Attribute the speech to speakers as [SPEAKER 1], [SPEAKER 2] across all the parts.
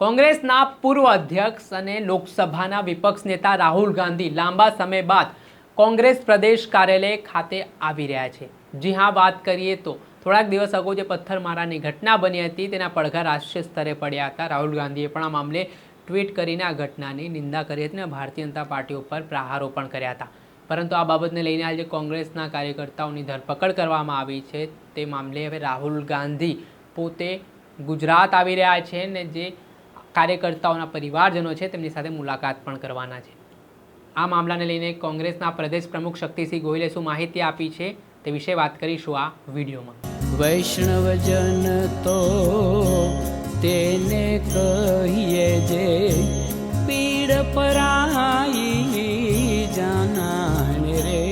[SPEAKER 1] કોંગ્રેસના પૂર્વ અધ્યક્ષ અને લોકસભાના વિપક્ષ નેતા રાહુલ ગાંધી લાંબા સમય બાદ કોંગ્રેસ પ્રદેશ કાર્યાલય ખાતે આવી રહ્યા છે. જી હા, વાત કરીએ તો થોડાક દિવસ અગાઉ જે પથ્થરમારાની ઘટના બની હતી તેના પડઘા રાષ્ટ્રીય સ્તરે પડ્યા હતા. રાહુલ ગાંધીએ પણ આ મામલે ટ્વીટ કરીને આ ઘટનાની નિંદા કરી હતી અને ભારતીય જનતા પાર્ટી ઉપર પ્રહારો પણ કર્યા હતા. પરંતુ આ બાબતને લઈને આજે કોંગ્રેસના કાર્યકર્તાઓની ધરપકડ કરવામાં આવી છે. તે મામલે હવે રાહુલ ગાંધી પોતે ગુજરાત આવી રહ્યા છે ને જે કાર્યકર્તાઓના પરિવારજનો છે તેમની સાથે મુલાકાત પણ કરવાના છે. આ મામલાને લઈને કોંગ્રેસના પ્રદેશ પ્રમુખ શક્તિસિંહ ગોહિલે શું માહિતી આપી છે તે વિશે વાત કરીશું આ વિડીયોમાં.
[SPEAKER 2] વૈષ્ણવજન તો તેને કહીએ જે પીડ પરાઈ જાનાને રે.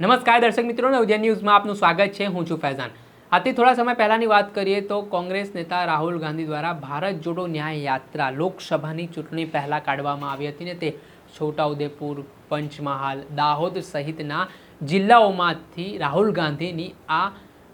[SPEAKER 1] નમસ્કાર દર્શક મિત્રો નવજન ન્યૂઝમાં આપનું સ્વાગત છે. હું છું ફૈઝાન. આથી થોડા સમય પહેલાંની વાત કરીએ તો કોંગ્રેસ નેતા રાહુલ ગાંધી દ્વારા ભારત જોડો ન્યાય યાત્રા લોકસભાની ચૂંટણી પહેલાં કાઢવામાં આવી હતી ને તે છોટાઉદેપુર, પંચમહાલ, દાહોદ સહિતના જિલ્લાઓમાંથી રાહુલ ગાંધીની આ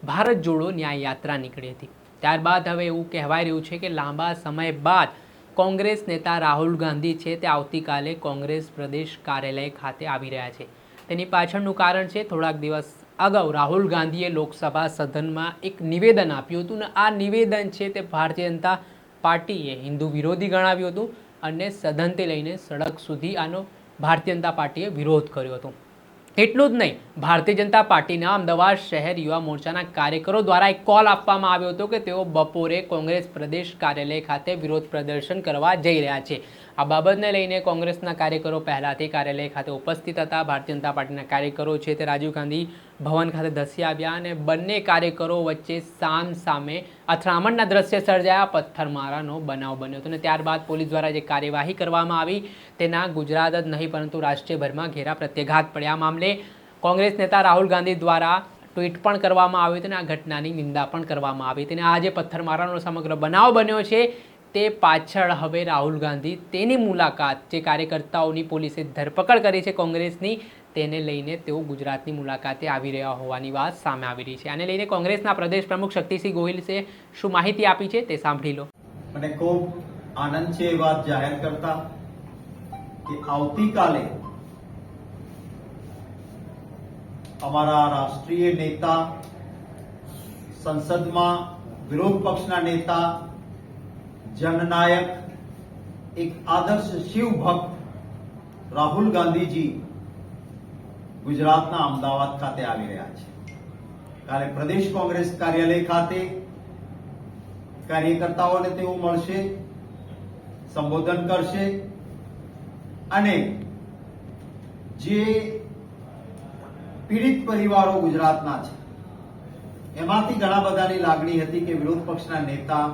[SPEAKER 1] ભારત જોડો ન્યાય યાત્રા નીકળી હતી. ત્યારબાદ હવે એવું કહેવાઈ રહ્યું છે કે લાંબા સમય બાદ કોંગ્રેસ નેતા રાહુલ ગાંધી છે તે આવતીકાલે કોંગ્રેસ પ્રદેશ કાર્યાલય ખાતે આવી રહ્યા છે. તેની પાછળનું કારણ છે થોડાક દિવસ અગાઉ રાહુલ ગાંધીએ લોકસભા સદનમાં એક નિવેદન આપ્યું હતું ને આ નિવેદન છે તે ભારતીય જનતા પાર્ટીએ હિન્દુ વિરોધી ગણાવ્યું હતું અને સદનથી લઈને સડક સુધી આનો ભારતીય જનતા પાર્ટીએ વિરોધ કર્યો હતો. એટલું જ નહીં, ભારતીય જનતા પાર્ટીના અમદાવાદ શહેર યુવા મોરચાના કાર્યકરો દ્વારા એક કોલ આપવામાં આવ્યો હતો કે તેઓ બપોરે કોંગ્રેસ પ્રદેશ કાર્યાલય ખાતે વિરોધ પ્રદર્શન કરવા જઈ રહ્યા છે. આ બાબતને લઈને કોંગ્રેસના કાર્યકરો પહેલાથી કાર્યાલય ખાતે ઉપસ્થિત હતા. ભારતીય જનતા પાર્ટીના કાર્યકરો છે તે રાજીવ ગાંધી ભવન ખાતે ધસી આવ્યા અને બંને કાર્યકરો વચ્ચે સામ સામે અથડામણના દ્રશ્ય સર્જાયા. પથ્થરમારાનો બનાવ બન્યો હતો અને ત્યારબાદ પોલીસ દ્વારા જે કાર્યવાહી કરવામાં આવી તેના ગુજરાત જ નહીં, પરંતુ રાષ્ટ્રીયભરમાં ઘેરા પ્રત્યાઘાત પડ્યા. મામલે કોંગ્રેસ નેતા રાહુલ ગાંધી દ્વારા ટ્વીટ પણ કરવામાં આવ્યું હતું અને આ ઘટનાની નિંદા પણ કરવામાં આવી હતી. અને આ જે પથ્થરમારાનો સમગ્ર બનાવ બન્યો છે તે પાછળ હવે રાહુલ ગાંધી તેની મુલાકાત જે કાર્યકર્તાઓની પોલીસે ધરપકડ કરી છે કોંગ્રેસની, તેને લઈને તેઓ ગુજરાતની મુલાકાતે આવી રહ્યા હોવાની વાત સામે આવી રહી છે. આને લઈને કોંગ્રેસના પ્રદેશ પ્રમુખ શક્તિસિંહ ગોહિલે શું માહિતી આપી છે તે સાંભળી લો.
[SPEAKER 3] મને ખૂબ આનંદ છે એ વાત જાહેર કરતા કે આવતીકાલે અમારા રાષ્ટ્રીય નેતા સંસદમાં વિરોધ પક્ષના નેતા જનનાયક એક આદર્શ શિવ ભક્ત રાહુલ ગાંધીજી ગુજરાતના અમદાવાદ ખાતે આવી રહ્યા છે. કાલે પ્રદેશ કોંગ્રેસ કાર્યાલય ખાતે કાર્યકર્તાઓને તેઓ મળશે, સંબોધન કરશે અને જે પીડિત પરિવારો ગુજરાતના છે, એમાંથી ઘણા બધાની લાગણી હતી કે વિરોધ પક્ષના નેતા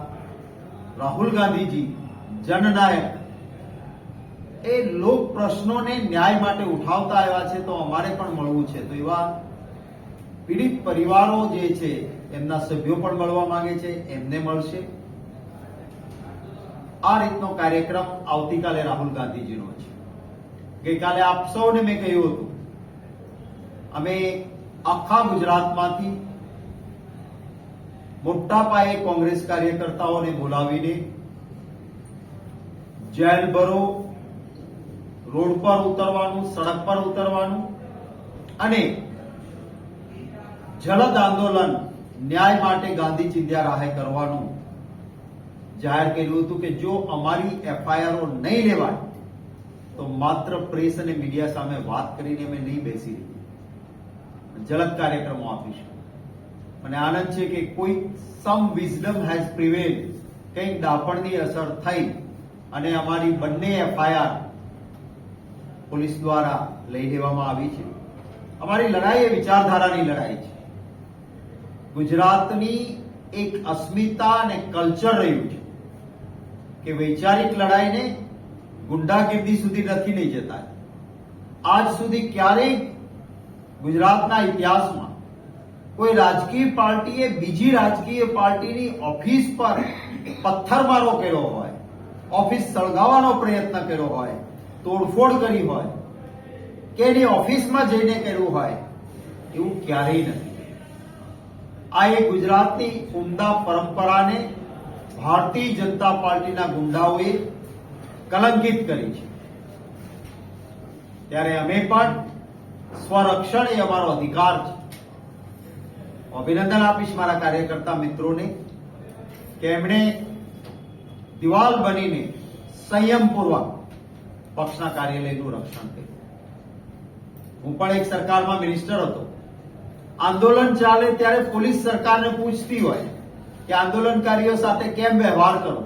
[SPEAKER 3] રાહુલ ગાંધીજી, જનનાયક. એ લોક પ્રશ્નોને ન્યાય માટે ઉઠાવતા આવ્યા છે તો અમારે પણ મળવું છે. તો એવા પીડિત પરિવારો જે છે, એમના સભ્યો પણ મળવા માંગે છે, એમને મળશે. આ રીતનો કાર્યક્રમ આવતીકાલે રાહુલ ગાંધીજીનો છે. ગઈકાલે આપ સૌને મેં કહ્યું હતું, અમે આખા ગુજરાતમાંથી મોટા પાયે કોંગ્રેસ કાર્યકર્તાઓને બોલાવીને જેલ ભરો, રોડ પર ઉતરવાનું, સડક પર ઉતરવાનું અને જલદ આંદોલન ન્યાય માટે ગાંધી ચિંધ્યા રાહે કરવાનું જાહેર કર્યું હતું કે જો અમારી એફઆઈઆરઓ નહીં લેવાય, તો માત્ર પ્રેસ અને મીડિયા સામે વાત કરીને અમે નહીં બેસી જલદ કાર્યક્રમો આપીશું. મને આનંદ છે કે કોઈ સમ વિઝડમ હેઝ પ્રિવેલ કંઈક દાપણની અસર થઈ અને અમારી બંને એફઆઈઆર પોલીસ દ્વારા લઈ લેવામાં આવી છે. અમારી લડાઈ એ વિચારધારાની લડાઈ છે. ગુજરાતની એક અસ્મિતા અને કલ્ચર રહ્યું છે કે વૈચારિક લડાઈને ગુંડાગીર્દી સુધી નથી લઈ જતા. આજ સુધી ક્યારેય ગુજરાતના ઇતિહાસમાં કોઈ રાજકીય પાર્ટીએ બીજી રાજકીય પાર્ટીની ઓફિસ પર પથ્થરમારો કર્યો હોય, ઓફિસ સળગાવવાનો પ્રયત્ન કર્યો હોય, તોડફોડ કરી હોય, કે એની ઓફિસમાં જઈને કર્યું હોય, એવું ક્યારેય નથી. આ એ ગુજરાતની ઉમદા પરંપરાને ભારતીય જનતા પાર્ટીના ગુંડાઓએ કલંકિત કરી છે. ત્યારે અમે પણ સ્વરક્ષણ એ અમારો અધિકાર છે. અભિનંદન આપીશ મારા કાર્યકર્તા મિત્રોને કે એમણે દિવાલ બનીને સંયમપૂર્વક પક્ષના કાર્યાલયનું રક્ષણ કર્યું. હું પણ એક સરકારમાં મિનિસ્ટર હતો. આંદોલન ચાલે ત્યારે પોલીસ સરકારને પૂછતી હોય કે આંદોલનકારીઓ સાથે કેમ વ્યવહાર કરવો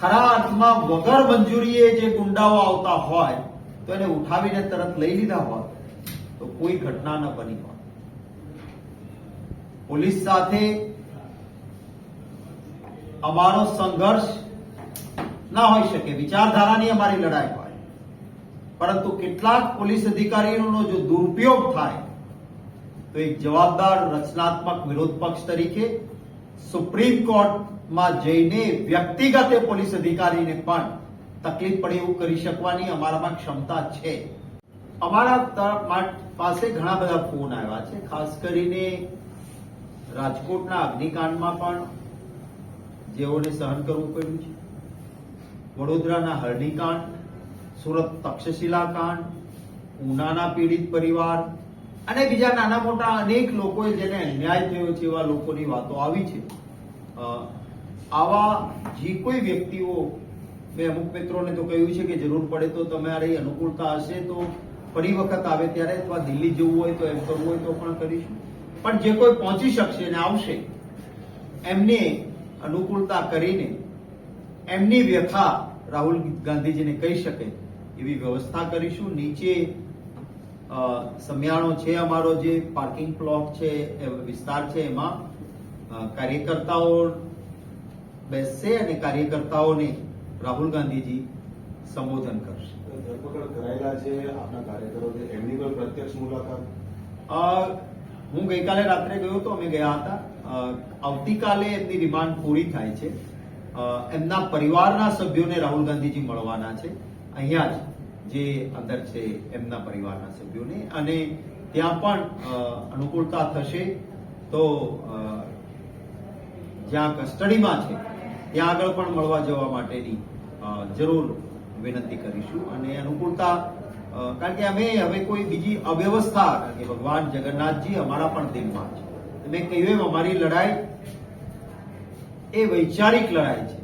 [SPEAKER 3] ખરા અર્થમાં વગર મંજૂરીએ જે ગુંડાઓ આવતા હોય તો એને ઉઠાવીને તરત લઈ લીધા હોત તો કોઈ ઘટના ન બની હોત. પોલીસ સાથે અમારો સંઘર્ષ ના હોઈ શકે. વિચારધારાની અમારી લડાઈ હોય. પરંતુ કેટલાક પોલીસ અધિકારીઓનો જો દુરુપયોગ થાય, તો એક જવાબદાર રચનાત્મક વિરોધ પક્ષ તરીકે સુપ્રીમ કોર્ટમાં જઈને વ્યક્તિગત પોલીસ અધિકારીને પણ તકલીફ પડે એવું કરી શકવાની અમારામાં ક્ષમતા છે. અમારા પાસે ઘણા બધા ફોન આવ્યા છે, ખાસ કરીને રાજકોટના અગ્નિકાંડમાં પણ જેઓને સહન કરવું પડ્યું છે. વડોદરાના હરણીકાંડ સુરત તક્ષશિલા કાંડ ઉનાના પીડિત પરિવાર અને બીજા નાના મોટા અનેક લોકોએ જેને અન્યાય થયો છે એવા લોકોની વાતો આવી છે. આવા જે કોઈ વ્યક્તિઓ, મેં અમુક મિત્રોને તો કહ્યું છે કે જરૂર પડે તો તમારી અનુકૂળતા હશે તો ફરી વખત આવે ત્યારે અથવા દિલ્હી જવું હોય તો એમ કરવું હોય તો પણ કરીશું. પણ જે કોઈ પહોંચી શકશે ને આવશે એમને અનુકૂળતા કરીને એમની વ્યથા રાહુલ ગાંધીજીને કહી શકે એવી વ્યવસ્થા કરીશું. નીચે સમિયાણો છે અમારો જે પાર્કિંગ પ્લોટ છે એ વિસ્તાર છે એમાં કાર્યકર્તાઓ બેસશે અને કાર્યકર્તાઓને રાહુલ ગાંધીજી સંબોધન કરશે.
[SPEAKER 4] ધરપકડ કરાયેલા છે આપના કાર્યકરો એમની પણ પ્રત્યક્ષ મુલાકાત?
[SPEAKER 3] હું ગઈકાલે રાત્રે ગયો હતો અમે ગયા હતા. આવતીકાલે એમની રિમાન્ડ પૂરી થાય છે. એમના પરિવારના સભ્યોને રાહુલ ગાંધીજી મળવાના છે. અહીંયા જ જે અંદર છે એમના પરિવારના સભ્યોને. અને ત્યાં પણ અનુકૂળતા થશે તો જ્યાં કસ્ટડીમાં છે, ત્યાં આગળ પણ મળવા જવા માટેની જરૂર વિનંતી કરીશું. અને અનુકૂળતા કારણ કે અમે હવે કોઈ બીજી અવ્યવસ્થા, કારણ કે ભગવાન જગન્નાથજી અમારા પણ દિલમાં છે. મેં કહ્યું એમ, અમારી લડાઈ એ વૈચારિક લડાઈ છે.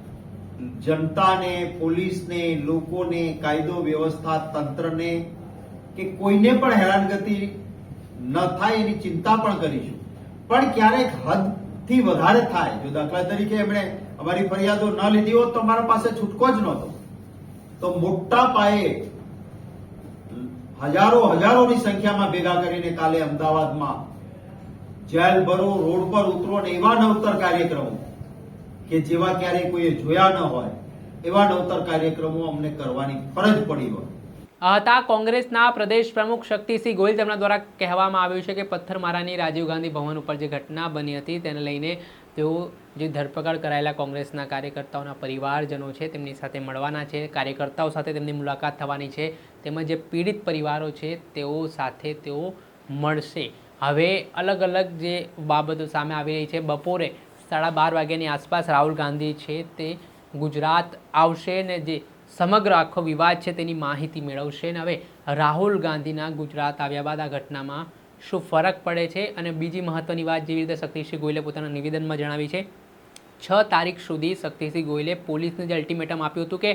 [SPEAKER 3] જનતાને, પોલીસને, લોકોને, કાયદો, વ્યવસ્થા, તંત્રને કે કોઈને પણ હેરાનગતિ ન થાય એની ચિંતા પણ કરીશું. પણ ક્યારેક હદથી વધારે થાય. જો દાખલા તરીકે એમણે અમારી ફરિયાદો ન લીધી હોત તો અમારા પાસે છૂટકો જ નહોતો. તો મોટા પાયે હજારો, હજારોની સંખ્યામાં ભેગા કરીને કાલે અમદાવાદમાં જેલ ભરો, રોડ પર ઉતરો ને એવા નવતર કાર્યક્રમો કે જેવા ક્યારેય કોઈએ જોયા ન હોય, એવા નવતર કાર્યક્રમો અમને કરવાની ફરજ પડી હોય.
[SPEAKER 1] હતા કોંગ્રેસના પ્રદેશ પ્રમુખ શક્તિસિંહ ગોહિલ તેમના દ્વારા કહેવામાં આવ્યું છે કે પથ્થરમારાની રાજીવ ગાંધી ભવન ઉપર જે ઘટના બની હતી તેને લઈને તેઓ જે ધરપકડ કરાયેલા કોંગ્રેસના કાર્યકર્તાઓના પરિવારજનો છે, તેમની સાથે મળવાના છે, કાર્યકર્તાઓ સાથે તેમની મુલાકાત થવાની છે, તેમજ જે પીડિત પરિવારો છે, તેઓ સાથે તેઓ મળશે. હવે અલગ અલગ જે બાબતો સામે આવી રહી છે, બપોરે સાડા બાર વાગ્યાની આસપાસ રાહુલ ગાંધી છે તે ગુજરાત આવશે ને જે સમગ્ર આખો વિવાદ છે તેની માહિતી મેળવશે ને હવે રાહુલ ગાંધીના ગુજરાત આવ્યા બાદ આ ઘટનામાં શું ફરક પડે છે અને બીજી મહત્વની વાત જેવી રીતે શક્તિસિંહ ગોયલે પોતાના નિવેદનમાં જણાવી છે, છ તારીખ સુધી શક્તિસિંહ ગોયલે પોલીસને જે અલ્ટિમેટમ આપ્યું હતું કે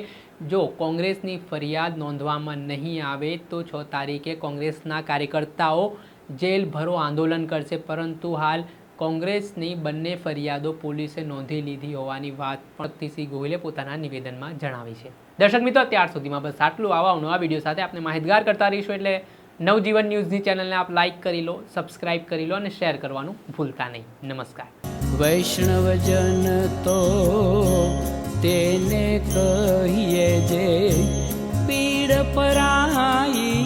[SPEAKER 1] જો કોંગ્રેસની ફરિયાદ નોંધવામાં નહીં આવે તો છ તારીખે કોંગ્રેસના કાર્યકર્તાઓ જેલ ભરો આંદોલન કરશે. પરંતુ હાલ કોંગ્રેસની બંને ફરિયાદો પોલીસે નોંધી લીધી હોવાની વાત શક્તિસિંહ ગોહિલે પોતાના નિવેદનમાં જણાવી છે. દર્શક મિત્રો, ત્યાર સુધીમાં બસ આટલું. આવા નવા વીડિયો સાથે આપણે માહિતગાર કરતા રહીશું એટલે નવજીવન ન્યૂઝની ચેનલને આપ લાઇક કરી લો સબસ્ક્રાઇબ કરી લો અને શેર કરવાનું ભૂલતા નહીં. નમસ્કાર.
[SPEAKER 2] વૈષ્ણવજન તો તેને કહીએ જે પીડ પરાઈ